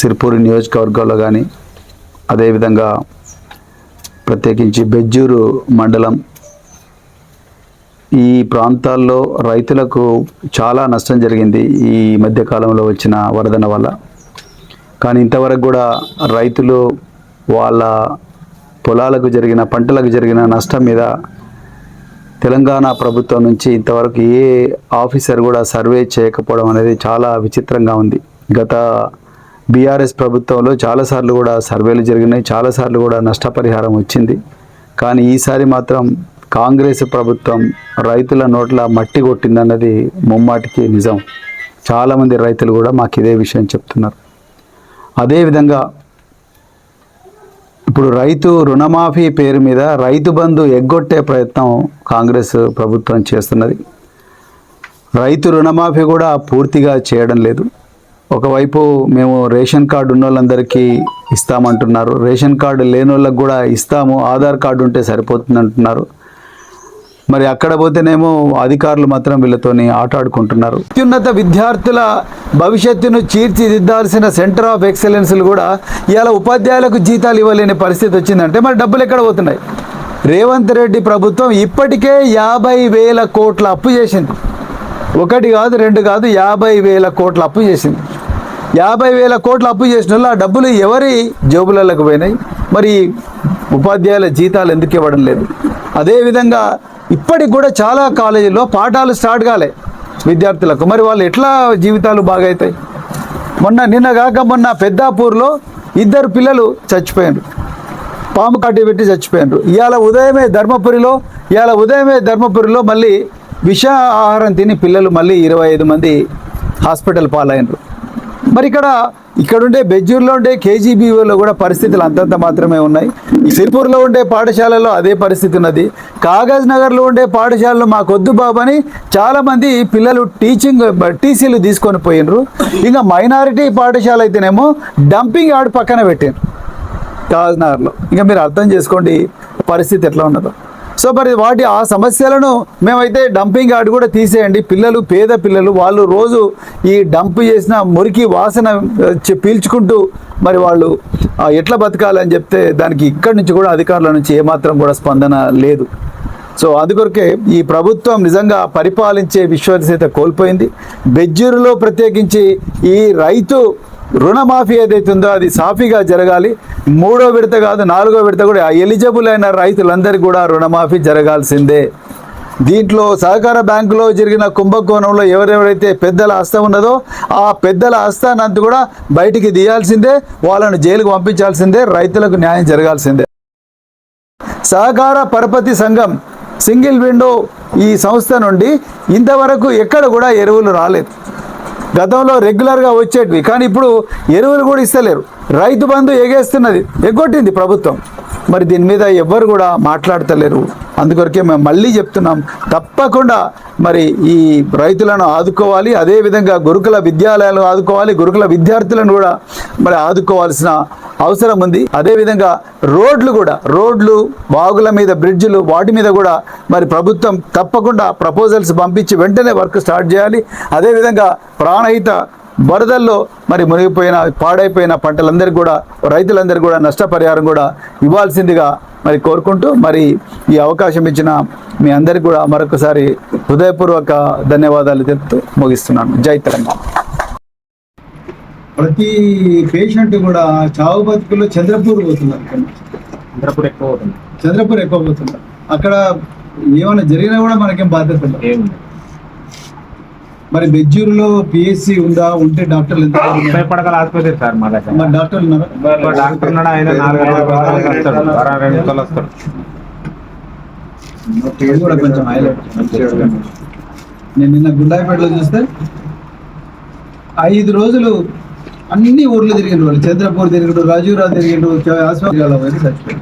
సిరిపూరి నియోజకవర్గంలో కానీ అదేవిధంగా ప్రత్యేకించి బెజ్జూరు మండలం ఈ ప్రాంతాల్లో రైతులకు చాలా నష్టం జరిగింది ఈ మధ్యకాలంలో వచ్చిన వరదన వల్ల. కానీ ఇంతవరకు కూడా రైతులు వాళ్ళ పొలాలకు జరిగిన పంటలకు జరిగిన నష్టం మీద తెలంగాణ ప్రభుత్వం నుంచి ఇంతవరకు ఏ ఆఫీసర్ కూడా సర్వే చేయకపోవడం అనేది చాలా విచిత్రంగా ఉంది. గత బీఆర్ఎస్ ప్రభుత్వంలో చాలాసార్లు కూడా సర్వేలు జరిగినాయి చాలాసార్లు కూడా నష్టపరిహారం వచ్చింది. కానీ ఈసారి మాత్రం కాంగ్రెస్ ప్రభుత్వం రైతుల నోట్ల మట్టి కొట్టిందన్నది ముమ్మాటికి నిజం. చాలామంది రైతులు కూడా మాకు ఇదే విషయం చెప్తున్నారు. అదేవిధంగా ఇప్పుడు రైతు రుణమాఫీ పేరు మీద రైతు బంధు ఎగ్గొట్టే ప్రయత్నం కాంగ్రెస్ ప్రభుత్వం చేస్తున్నది. రైతు రుణమాఫీ కూడా పూర్తిగా చేయడం లేదు. ఒకవైపు మేము రేషన్ కార్డు ఉన్న వాళ్ళందరికీ ఇస్తామంటున్నారు. రేషన్ కార్డు లేని వాళ్ళకి కూడా ఇస్తాము. ఆధార్ కార్డు ఉంటే సరిపోతుంది అంటున్నారు. మరి అక్కడ పోతేనేమో అధికారులు మాత్రం వీళ్ళతోని ఆటాడుకుంటున్నారు. అత్యున్నత విద్యార్థుల భవిష్యత్తును తీర్చిదిద్దాల్సిన సెంటర్ ఆఫ్ ఎక్సలెన్స్లు కూడా ఇవాళ ఉపాధ్యాయులకు జీతాలు ఇవ్వలేని పరిస్థితి వచ్చిందంటే మరి డబ్బులు ఎక్కడ పోతున్నాయి? రేవంత్ రెడ్డి ప్రభుత్వం ఇప్పటికే యాభై వేల కోట్ల అప్పు చేసింది. ఒకటి కాదు రెండు కాదు యాభై వేల కోట్ల అప్పు చేసింది. యాభై వేల కోట్ల అప్పు చేసిన వాళ్ళు ఆ డబ్బులు ఎవరి జేబులలోకి పోయినాయి? మరి ఉపాధ్యాయుల జీతాలు ఎందుకు ఇవ్వడం లేదు? అదేవిధంగా ఇప్పటికి కూడా చాలా కాలేజీల్లో పాఠాలు స్టార్ట్ కాలే విద్యార్థులకు. మరి వాళ్ళు ఎట్లా జీవితాలు బాగవుతాయి మొన్న నిన్న కాక మొన్న పెద్దాపూర్లో ఇద్దరు పిల్లలు చచ్చిపోయారు పాము కట్టి పెట్టి చచ్చిపోయారు ఇవాళ ఉదయమే ధర్మపురిలో ఇవాళ ఉదయమే ధర్మపురిలో మళ్ళీ విష ఆహారం తిని పిల్లలు మళ్ళీ ఇరవై ఐదు మంది హాస్పిటల్ పాలైనరు. మరి ఇక్కడ ఇక్కడ ఉండే బెజ్జూర్లో ఉండే కేజీబీఓలో కూడా పరిస్థితులు అంతంత మాత్రమే ఉన్నాయి. సిర్పూర్లో ఉండే పాఠశాలలో అదే పరిస్థితి ఉన్నది. కాగజ్ నగర్లో ఉండే పాఠశాలలో మాకొద్దు బాబు అని చాలామంది పిల్లలు టీచింగ్ టీసీలు తీసుకొని పోయినరు. ఇంకా మైనారిటీ పాఠశాల అయితేనేమో డంపింగ్ యార్డ్ పక్కన పెట్టారు కాజ్నగర్లో ఇంకా మీరు అర్థం చేసుకోండి పరిస్థితి ఎట్లా ఉన్నదో. సో మరి వాటి ఆ సమస్యలను మేమైతే డంపింగ్ యార్డ్ కూడా తీసేయండి. పిల్లలు పేద పిల్లలు వాళ్ళు రోజు ఈ డంప్ చేసిన మురికి వాసన పీల్చుకుంటూ మరి వాళ్ళు ఎట్లా బతకాలని చెప్తే దానికి ఇక్కడి నుంచి కూడా అధికారుల నుంచి ఏమాత్రం కూడా స్పందన లేదు. సో అందుకొరకే ఈ ప్రభుత్వం నిజంగా పరిపాలించే విశ్వాసత కోల్పోయింది. బెజ్జూరులో ప్రత్యేకించి ఈ రైతు రుణమాఫీ ఏదైతే ఉందో అది సాఫీగా జరగాలి. మూడో విడత కాదు నాలుగో విడత కూడా ఎలిజిబుల్ అయిన రైతులందరికీ కూడా రుణమాఫీ జరగాల్సిందే. దీంట్లో సహకార బ్యాంకులో జరిగిన కుంభకోణంలో ఎవరెవరైతే పెద్దల హస్తం ఉన్నదో ఆ పెద్దల హస్తానంతా కూడా బయటికి తీయాల్సిందే వాళ్ళను జైలుకు పంపించాల్సిందే రైతులకు న్యాయం జరగాల్సిందే. సహకార పరపతి సంఘం సింగిల్ విండో ఈ సంస్థ నుండి ఇంతవరకు ఎక్కడ కూడా ఎరువులు రాలేదు. గతంలో రెగ్యులర్గా వచ్చేటివి. కానీ ఇప్పుడు ఎరువులు కూడా ఇస్తలేరు. రైతు బంధు ఎగేస్తున్నది ఎగ్గొట్టింది ప్రభుత్వం. మరి దీని మీద ఎవ్వరు కూడా మాట్లాడతలేరు. అందుకొరకే మేము మళ్ళీ చెప్తున్నాం తప్పకుండా మరి ఈ రైతులను ఆదుకోవాలి అదేవిధంగా గురుకుల విద్యాలయాలు ఆదుకోవాలి గురుకుల విద్యార్థులను కూడా మరి ఆదుకోవాల్సిన అవసరం ఉంది. అదేవిధంగా రోడ్లు కూడా రోడ్లు వాగుల మీద బ్రిడ్జ్లు వాటి మీద కూడా మరి ప్రభుత్వం తప్పకుండా ప్రపోజల్స్ పంపించి వెంటనే వర్క్ స్టార్ట్ చేయాలి. అదేవిధంగా ప్రాణహిత వరదల్లో మరి మునిగిపోయిన పాడైపోయిన పంటలందరికీ కూడా రైతులందరికీ కూడా నష్టపరిహారం కూడా ఇవ్వాల్సిందిగా మరి కోరుకుంటూ మరి ఈ అవకాశం ఇచ్చిన మీ అందరికీ కూడా మరొకసారి హృదయపూర్వక ధన్యవాదాలు తెలుపుతూ ముగిస్తున్నాను. జై తెలంగాణ. ప్రతి పేషెంట్ కూడా చావు బతుకుల్లో చంద్రపూర్ పోతున్నారు. చంద్రపూర్ ఎక్కువ చంద్రపూర్ ఎక్కువ పోతున్నారు. అక్కడ ఏమైనా జరిగినా కూడా మనకేం బాధ్యత ఉండదు ఏముంది మరి బెజ్జూరులో పిఎస్సి ఉందా? ఉంటే డాక్టర్లు ఎంత పడకల ఆసుపత్రి సార్ మా దగ్గర. మరి డాక్టర్లు ఉన్నారా? డాక్టర్ ఉన్నాడు? ఆయన నాలుగు వస్తాడు. వారం రెండు రోజులు వస్తాడు. మా పేరు కూడా కొంచెం హైలైట్ నేను నిన్న గుండాయిపేటలో చూస్తే ఐదు రోజులు అన్ని ఊర్లు తిరిగిండు వాళ్ళు చంద్రపూర్ తిరిగిండు రాజీవ్రావు తిరిగిండు ఆసుపత్రి